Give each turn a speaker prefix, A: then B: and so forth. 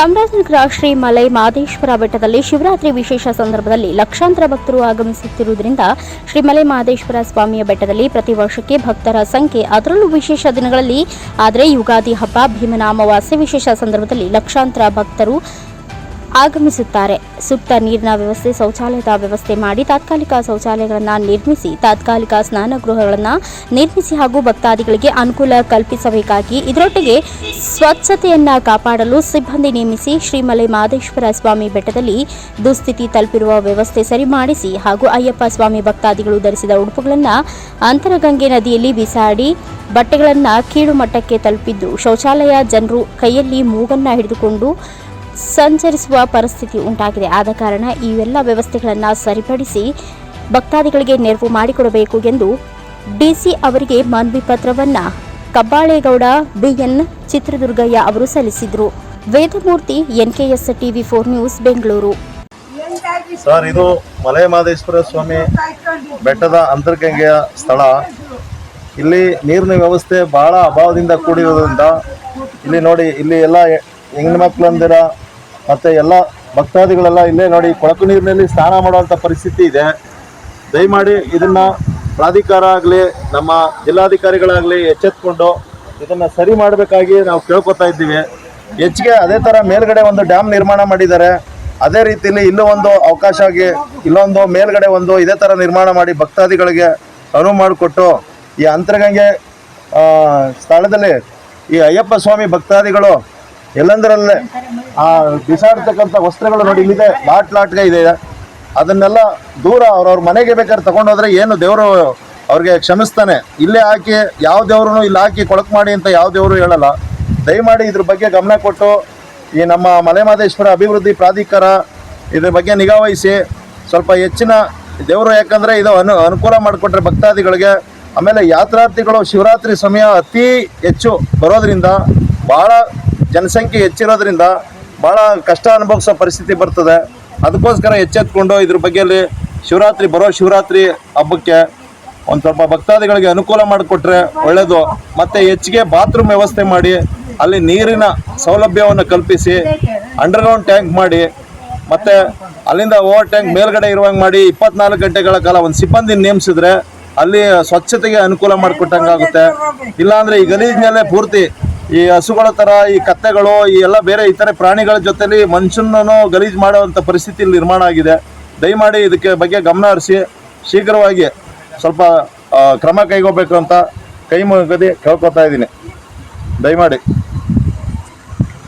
A: ಚಾಮರಾಜನಗರ ಶ್ರೀ ಮಲೈ ಮಹದೇಶ್ವರ ಬೆಟ್ಟದಲ್ಲಿ ಶಿವರಾತ್ರಿ ವಿಶೇಷ ಸಂದರ್ಭದಲ್ಲಿ ಲಕ್ಷಾಂತರ ಭಕ್ತರು ಆಗಮಿಸುತ್ತಿರುವುದರಿಂದ ಶ್ರೀ ಮಲೈ ಮಹದೇಶ್ವರ ಸ್ವಾಮಿಯ ಬೆಟ್ಟದಲ್ಲಿ ಪ್ರತಿ ವರ್ಷಕ್ಕೆ ಭಕ್ತರ ಸಂಖ್ಯೆ ಅದರಲ್ಲೂ ವಿಶೇಷ ದಿನಗಳಲ್ಲಿ. ಆದರೆ ಯುಗಾದಿ ಹಬ್ಬ ಭೀಮನ ವಿಶೇಷ ಸಂದರ್ಭದಲ್ಲಿ ಲಕ್ಷಾಂತರ ಭಕ್ತರು ಆಗಮಿಸುತ್ತಾರೆ. ಸೂಕ್ತ ನೀರಿನ ವ್ಯವಸ್ಥೆ, ಶೌಚಾಲಯದ ವ್ಯವಸ್ಥೆ ಮಾಡಿ ತಾತ್ಕಾಲಿಕ ಶೌಚಾಲಯಗಳನ್ನು ನಿರ್ಮಿಸಿ, ತಾತ್ಕಾಲಿಕ ಸ್ನಾನಗೃಹಗಳನ್ನು ನಿರ್ಮಿಸಿ ಹಾಗೂ ಭಕ್ತಾದಿಗಳಿಗೆ ಅನುಕೂಲ ಕಲ್ಪಿಸಬೇಕಾಗಿ ಇದರೊಟ್ಟಿಗೆ ಸ್ವಚ್ಛತೆಯನ್ನು ಕಾಪಾಡಲು ಸಿಬ್ಬಂದಿ ನೇಮಿಸಿ ಶ್ರೀಮಲೆ ಮಹದೇಶ್ವರ ಸ್ವಾಮಿ ಬೆಟ್ಟದಲ್ಲಿ ದುಸ್ಥಿತಿ ತಲುಪಿರುವ ವ್ಯವಸ್ಥೆ ಸರಿ ಮಾಡಿಸಿ ಹಾಗೂ ಅಯ್ಯಪ್ಪ ಸ್ವಾಮಿ ಭಕ್ತಾದಿಗಳು ಧರಿಸಿದ ಉಡುಪುಗಳನ್ನು ಅಂತರಗಂಗೆ ನದಿಯಲ್ಲಿ ಬಿಸಾಡಿ ಬಟ್ಟೆಗಳನ್ನು ಕೀಳು ಮಟ್ಟಕ್ಕೆ ತಲುಪಿದ್ದು, ಶೌಚಾಲಯ ಜನರು ಕೈಯಲ್ಲಿ ಮೂಗನ್ನು ಹಿಡಿದುಕೊಂಡು ಸಂಚರಿಸುವ ಪರಿಸ್ಥಿತಿ ಉಂಟಾಗಿದೆ. ಆದ ಕಾರಣ ಇವೆಲ್ಲ ವ್ಯವಸ್ಥೆಗಳನ್ನು ಸರಿಪಡಿಸಿ ಭಕ್ತಾದಿಗಳಿಗೆ ನೆರವು ಮಾಡಿಕೊಡಬೇಕು ಎಂದು ಡಿಸಿ ಅವರಿಗೆ ಮನವಿ ಪತ್ರವನ್ನು ಕಬ್ಬಾಳೇಗೌಡ ಬಿಎನ್ ಚಿತ್ರದುರ್ಗಯ್ಯ ಅವರು ಸಲ್ಲಿಸಿದರು. Vedamurthy, NKS TV four news, Bengaluru.
B: Sir, ಇದು ಮಲೆ ಮಹದೇಶ್ವರ ಸ್ವಾಮಿ ಬೆಟ್ಟದ ಅಂತರ್ಗಂಗೆಯ ಸ್ಥಳ. ಇಲ್ಲಿ ನೀರಿನ ವ್ಯವಸ್ಥೆ ಬಹಳ ಅಭಾವದಿಂದ ಕೂಡಿರೋದ್ರಿಂದ ಇಲ್ಲಿ ನೋಡಿ, ಇಲ್ಲಿ ಎಲ್ಲ ಹೆಣ್ಮಕ್ಳಂದಿರ ಮತ್ತು ಎಲ್ಲ ಭಕ್ತಾದಿಗಳೆಲ್ಲ ಇಲ್ಲೇ ನೋಡಿ ಕೊಳಕು ನೀರಿನಲ್ಲಿ ಸ್ನಾನ ಮಾಡುವಂಥ ಪರಿಸ್ಥಿತಿ ಇದೆ. ದಯಮಾಡಿ ಇದನ್ನು ಪ್ರಾಧಿಕಾರ ಆಗಲಿ, ನಮ್ಮ ಜಿಲ್ಲಾಧಿಕಾರಿಗಳಾಗಲಿ ಎಚ್ಚೆತ್ಕೊಂಡು ಇದನ್ನು ಸರಿ ಮಾಡಬೇಕಾಗಿ ನಾವು ಕೇಳ್ಕೊತಾ ಇದ್ದೀವಿ. ಹೆಚ್ಚಿಗೆ ಅದೇ ಥರ ಮೇಲ್ಗಡೆ ಒಂದು ಡ್ಯಾಮ್ ನಿರ್ಮಾಣ ಮಾಡಿದ್ದಾರೆ. ಅದೇ ರೀತಿಯಲ್ಲಿ ಇಲ್ಲೂ ಒಂದು ಅವಕಾಶ ಆಗಿ ಇಲ್ಲೊಂದು ಮೇಲ್ಗಡೆ ಒಂದು ಇದೇ ಥರ ನಿರ್ಮಾಣ ಮಾಡಿ ಭಕ್ತಾದಿಗಳಿಗೆ ಅನುವು ಮಾಡಿಕೊಟ್ಟು ಈ ಅಂತರಗಂಗೆ ಸ್ಥಳದಲ್ಲಿ ಈ ಅಯ್ಯಪ್ಪ ಸ್ವಾಮಿ ಭಕ್ತಾದಿಗಳು ಎಲ್ಲಂದರಲ್ಲೇ ಆ ಬಿಸಾಡ್ತಕ್ಕಂಥ ವಸ್ತ್ರಗಳು ನೋಡಿ ಇಲ್ಲಿದೆ, ಲಾಟ್ ಲಾಟ್ಗೆ ಇದೆ. ಅದನ್ನೆಲ್ಲ ದೂರ ಅವ್ರವ್ರ ಮನೆಗೆ ಬೇಕಾದ್ರೆ ತಗೊಂಡೋದ್ರೆ ಏನು ದೇವರು ಅವ್ರಿಗೆ ಕ್ಷಮಿಸ್ತಾನೆ. ಇಲ್ಲೇ ಹಾಕಿ, ಯಾವ ದೇವ್ರು ಇಲ್ಲಿ ಹಾಕಿ ಕೊಳಕು ಮಾಡಿ ಅಂತ ಯಾವ ದೇವರು ಹೇಳಲ್ಲ. ದಯಮಾಡಿ ಇದ್ರ ಬಗ್ಗೆ ಗಮನ ಕೊಟ್ಟು, ಈ ನಮ್ಮ ಮಲೆಮಹದೇಶ್ವರ ಅಭಿವೃದ್ಧಿ ಪ್ರಾಧಿಕಾರ ಇದ್ರ ಬಗ್ಗೆ ನಿಗಾ ವಹಿಸಿ. ಸ್ವಲ್ಪ ಹೆಚ್ಚಿನ ದೇವರು ಯಾಕಂದರೆ ಇದು ಅನು, ಅನುಕೂಲ ಮಾಡಿಕೊಟ್ರೆ ಭಕ್ತಾದಿಗಳಿಗೆ. ಆಮೇಲೆ ಯಾತ್ರಾರ್ಥಿಗಳು ಶಿವರಾತ್ರಿ ಸಮಯ ಅತಿ ಹೆಚ್ಚು ಬರೋದ್ರಿಂದ, ಭಾಳ ಜನಸಂಖ್ಯೆ ಹೆಚ್ಚಿರೋದ್ರಿಂದ ಭಾಳ ಕಷ್ಟ ಅನುಭವಿಸೋ ಪರಿಸ್ಥಿತಿ ಬರ್ತದೆ. ಅದಕ್ಕೋಸ್ಕರ ಎಚ್ಚೆತ್ಕೊಂಡು ಇದ್ರ ಬಗ್ಗೆಯಲ್ಲಿ ಶಿವರಾತ್ರಿ, ಬರೋ ಶಿವರಾತ್ರಿ ಹಬ್ಬಕ್ಕೆ ಒಂದು ಸ್ವಲ್ಪ ಭಕ್ತಾದಿಗಳಿಗೆ ಅನುಕೂಲ ಮಾಡಿಕೊಟ್ರೆ ಒಳ್ಳೆಯದು ಮತ್ತು ಹೆಚ್ಚಿಗೆ ಬಾತ್ರೂಮ್ ವ್ಯವಸ್ಥೆ ಮಾಡಿ, ಅಲ್ಲಿ ನೀರಿನ ಸೌಲಭ್ಯವನ್ನು ಕಲ್ಪಿಸಿ ಅಂಡರ್ಗ್ರೌಂಡ್ ಟ್ಯಾಂಕ್ ಮಾಡಿ, ಮತ್ತು ಅಲ್ಲಿಂದ ಓವರ್ ಟ್ಯಾಂಕ್ ಮೇಲ್ಗಡೆ ಇರುವಂಗೆ ಮಾಡಿ ಇಪ್ಪತ್ನಾಲ್ಕು ಗಂಟೆಗಳ ಕಾಲ ಒಂದು ಸಿಬ್ಬಂದಿ ನೇಮಿಸಿದ್ರೆ ಅಲ್ಲಿ ಸ್ವಚ್ಛತೆಗೆ ಅನುಕೂಲ ಮಾಡಿಕೊಟ್ಟಂಗಾಗುತ್ತೆ. ಇಲ್ಲಾಂದರೆ ಈ ಗಲೀಜಿನಲ್ಲೇ ಪೂರ್ತಿ ಈ ಹಸುಗಳ ಥರ ಈ ಕತ್ತೆಗಳು, ಈ ಎಲ್ಲ ಬೇರೆ ಇತರೆ ಪ್ರಾಣಿಗಳ ಜೊತೆಲಿ ಮನುಷ್ಯನನ್ನು ಗಲೀಜು ಮಾಡುವಂಥ ಪರಿಸ್ಥಿತಿ ನಿರ್ಮಾಣ ಆಗಿದೆ. ದಯಮಾಡಿ ಇದಕ್ಕೆ ಬಗ್ಗೆ ಗಮನ ಹರಿಸಿ, ಶೀಘ್ರವಾಗಿ ಸ್ವಲ್ಪ ಕ್ರಮ ಕೈಗೊಳ್ಬೇಕು ಅಂತ ಕೈ ಮುಗದಿ ಕೇಳ್ಕೊತಾ ಇದ್ದೀನಿ. ದಯಮಾಡಿ.